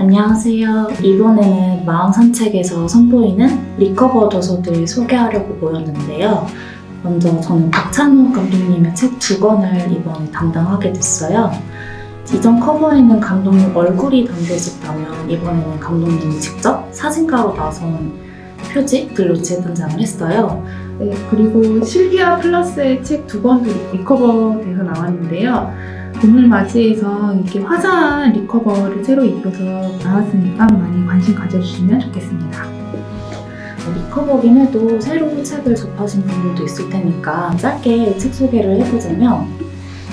안녕하세요. 이번에는 마음 산책에서 선보이는 리커버 도서들 소개하려고 모였는데요. 먼저 저는 박찬욱 감독님의 책 두 권을 이번에 담당하게 됐어요. 이전 커버에는 감독님 얼굴이 담겨 있었다면 이번에는 감독님이 직접 사진가로 나선 표지들로 재단장을 했어요. 네, 그리고 실비아 플러스의 책 두 권도 리커버 돼서 나왔는데요. 봄을 맞이해서 이렇게 화사한 리커버를 새로 입혀서 나왔으니까 많이 관심 가져주시면 좋겠습니다. 리커버긴 해도 새로 책을 접하신 분들도 있을 테니까 짧게 책 소개를 해보자면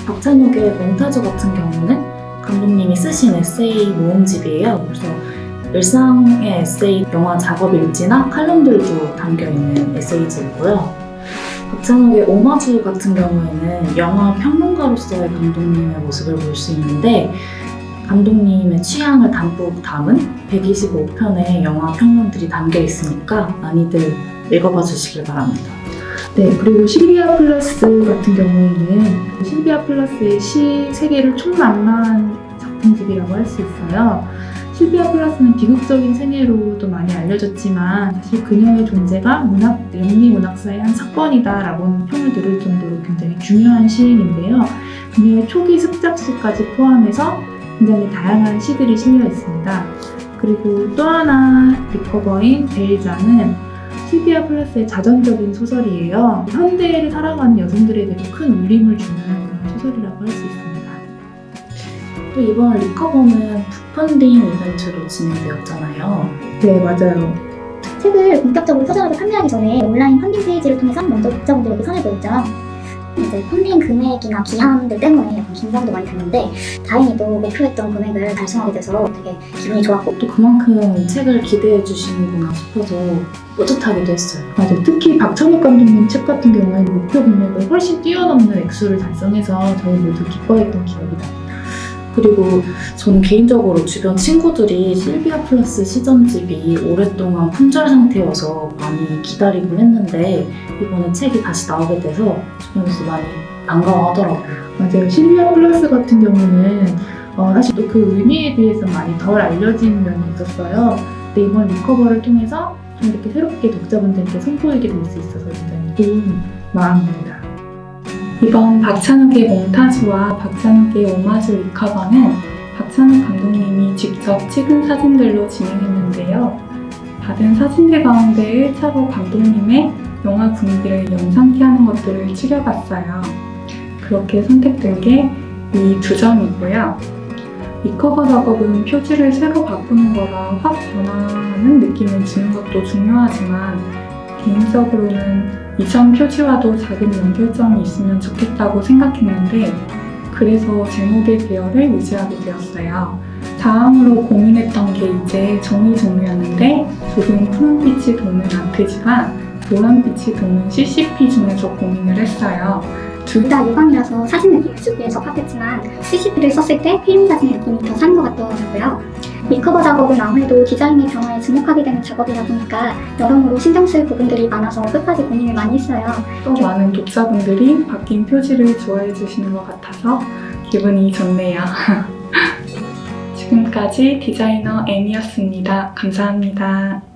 박찬욱의 몽타주 같은 경우는 감독님이 쓰신 에세이 모음집이에요. 그래서 일상의 에세이, 영화 작업 일지나 칼럼들도 담겨있는 에세이집이고요. 박찬욱의 오마주 같은 경우에는 영화 평론가로서의 감독님의 모습을 볼 수 있는데 감독님의 취향을 담뿍 담은 125편의 영화 평론들이 담겨 있으니까 많이들 읽어봐 주시길 바랍니다. 네, 그리고 실비아 플러스 같은 경우에는 실비아 플러스의 시 세계를 총망라한 작품집이라고 할 수 있어요. 실비아 플러스는 비극적인 생애로도 많이 알려졌지만 사실 그녀의 존재가 문학, 영미 문학사의 한 사건이다라고 평을 들을 정도로 굉장히 중요한 시인인데요. 그녀의 초기 습작시까지 포함해서 굉장히 다양한 시들이 실려 있습니다. 그리고 또 하나 리커버인 베일자는 실비아 플러스의 자전적인 소설이에요. 현대를 살아가는 여성들에게도 큰 울림을 주는 그런 소설이라고 할 수 있습니다. 또 이번 리커버는 북펀딩 이벤트로 진행되었잖아요. 네, 맞아요. 책을 본격적으로 서점에서 판매하기 전에 온라인 펀딩 페이지를 통해서 먼저 독자분들에게 선을 보였죠. 이제 펀딩 금액이나 기한들 때문에 약간 긴장도 많이 됐는데 다행히도 목표했던 금액을 달성하게 돼서 되게 기분이 좋았고 또 그만큼 책을 기대해 주시는구나 싶어서 뿌듯하기도 했어요. 맞아요. 특히 박찬욱 감독님 책 같은 경우에는 목표 금액을 훨씬 뛰어넘는 액수를 달성해서 저희 모두 기뻐했던 기억이 납니다. 그리고 저는 개인적으로 주변 친구들이 실비아 플러스 시전집이 오랫동안 품절 상태여서 많이 기다리곤 했는데 이번에 책이 다시 나오게 돼서 주변에서 많이 반가워하더라고요. 맞아요. 실비아 플러스 같은 경우는 어, 사실 또 그 의미에 비해서 많이 덜 알려진 면이 있었어요. 근데 이번 리커버를 통해서 좀 이렇게 새롭게 독자분들께 선보이게 될 수 있어서 굉장히 좋은 마음입니다. 이번 박찬욱의 몽타주와 박찬욱의 오마주 리커버는 박찬욱 감독님이 직접 찍은 사진들로 진행했는데요. 받은 사진들 가운데 1차로 감독님의 영화 분위기를 연상케 하는 것들을 추려봤어요. 그렇게 선택된 게 이 두 점이고요. 리커버 작업은 표지를 새로 바꾸는 거라 확 변하는 느낌을 주는 것도 중요하지만 개인적으로는 이전 표지와도 작은 연결점이 있으면 좋겠다고 생각했는데 그래서 제목의 계열을 유지하게 되었어요. 다음으로 고민했던 게 이제 종이 종류였는데 조금 푸른빛이 도는 아트지만 노란빛이 도는 CCP 중에서 고민을 했어요. 둘 다 유광이라서 사진 느낌을 주기에 적합했지만 CCP를 썼을 때 필름 사진의 느낌이 더 사는 것 같더라고요. 리커버 작업은 아무래도 디자인의 변화에 주목하게 되는 작업이다 보니까 여러모로 신경 쓸 부분들이 많아서 끝까지 고민을 많이 했어요. 또 많은 독자분들이 바뀐 표지를 좋아해 주시는 것 같아서 기분이 좋네요. 지금까지 디자이너 애니였습니다. 감사합니다.